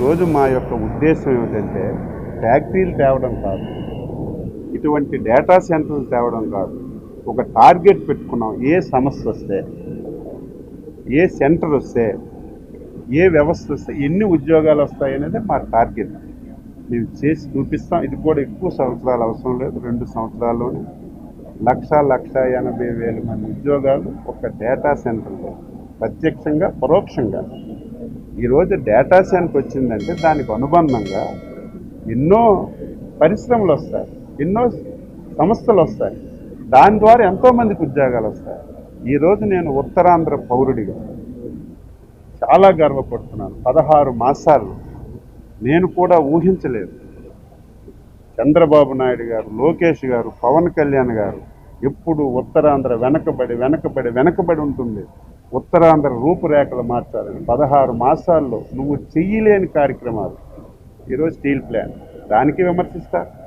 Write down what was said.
ఈరోజు మా యొక్క ఉద్దేశం ఏమిటంటే ఫ్యాక్టరీలు తేవడం కాదు. ఇటువంటి డేటా సెంటర్లు తేవడం కాదు. ఒక టార్గెట్ పెట్టుకున్నాం. ఏ సమస్య వస్తే ఏ సెంటర్ వస్తే ఏ వ్యవస్థ వస్తే ఎన్ని ఉద్యోగాలు వస్తాయనేది మా టార్గెట్. మేము చేసి చూపిస్తాం. ఇది కూడా ఎక్కువ సంవత్సరాలు అవసరం లేదు. రెండు సంవత్సరాల్లోనే లక్ష లక్ష ఎనభై వేల మంది ఉద్యోగాలు ఒక డేటా సెంటర్లో ప్రత్యక్షంగా పరోక్షంగా ఈరోజు డేటా సెంటర్ వచ్చిందంటే దానికి అనుబంధంగా ఎన్నో పరిశ్రమలు వస్తాయి ఎన్నో సంస్థలు వస్తాయి. దాని ద్వారా ఎంతోమందికి ఉద్యోగాలు వస్తాయి. ఈరోజు నేను ఉత్తరాంధ్ర పౌరుడిగా చాలా గర్వపడుతున్నాను. పదహారు మాసాలు నేను కూడా ఊహించలేదు. చంద్రబాబు నాయుడు గారు లోకేష్ గారు పవన్ కళ్యాణ్ గారు ఎప్పుడు ఉత్తరాంధ్ర వెనకబడి వెనకబడి వెనకబడి ఉంటుంది ఉత్తరాంధ్ర రూపురేఖలు మార్చాలని. పదహారు మాసాల్లో నువ్వు చెయ్యలేని కార్యక్రమాలు. ఈరోజు స్టీల్ ప్లాంట్. దానికి విమర్శిస్తారు.